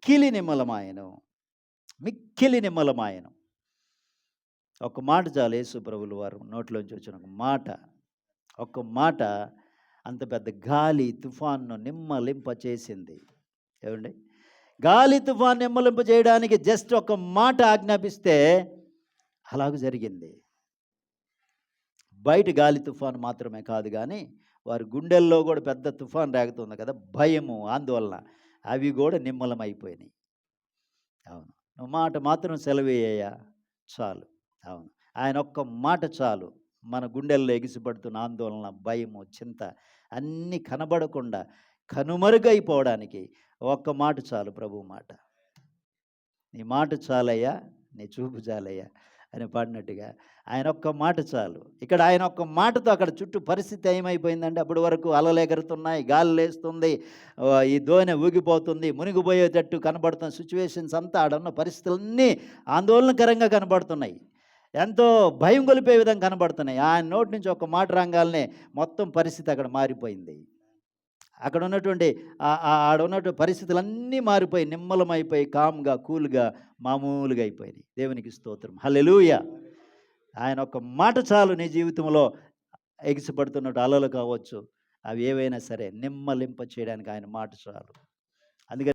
మిక్కిలి నిమ్మలమాయను. మిక్కిలి నిమ్మలమాయను. ఒక మాట చాలు యేసు ప్రభులు వారు నోట్లోంచి వచ్చిన ఒక మాట. ఒక మాట అంత పెద్ద గాలి తుఫాన్ను నిమ్మలింప చేసింది. ఏమండి? గాలి తుఫాన్ నిమ్మలింప చేయడానికి జస్ట్ ఒక మాట ఆజ్ఞాపిస్తే అలాగ జరిగింది. బయట గాలి తుఫాన్ మాత్రమే కాదు కానీ వారి గుండెల్లో కూడా పెద్ద తుఫాన్ రేగుతుంది కదా భయము ఆందోళన. అవి కూడా నిమ్మలమైపోయినాయి. అవును. నువ్వు మాట మాత్రం సెలవేయ్యా చాలు. అవును. ఆయన ఒక్క మాట చాలు. మన గుండెల్లో ఎగిసిపడుతున్న ఆందోళన భయము చింత అన్నీ కనబడకుండా కనుమరుగైపోవడానికి ఒక్క మాట చాలు ప్రభు మాట. నీ మాట చాలయ్యా. నీ చూపు చాలయ్యా. అని పాడినట్టుగా. ఆయన ఒక్క మాట చాలు. ఇక్కడ ఆయన ఒక్క మాటతో అక్కడ చుట్టూ పరిస్థితి ఏమైపోయిందంటే అప్పటి వరకు అలలు ఎగురుతున్నాయి గాలి లేస్తుంది ఈ దోణి ఊగిపోతుంది మునిగిపోయేటట్టు కనబడుతున్న సిచ్యువేషన్స్ అంతా ఆడున్న పరిస్థితులన్నీ ఆందోళనకరంగా కనబడుతున్నాయి. ఎంతో భయం గొలిపే విధంగా కనబడుతున్నాయి. ఆయన నోటి నుంచి ఒక మాట రంగాలనే మొత్తం పరిస్థితి అక్కడ మారిపోయింది. అక్కడ ఉన్నటువంటి ఆ- ఆడ ఉన్నటువంటి పరిస్థితులన్నీ మారిపోయి నిమ్మలమైపోయి కామ్గా కూల్గా మామూలుగా అయిపోయినాయి. దేవునికి స్తోత్రం. హల్లెలూయా! ఆయన ఒక మాట చాలు నీ జీవితంలో ఎగిసిపడుతున్నట్టు అలలు కావచ్చు. అవి ఏవైనా సరే నిమ్మలింప చేయడానికి ఆయన మాట చాలు. అందుకని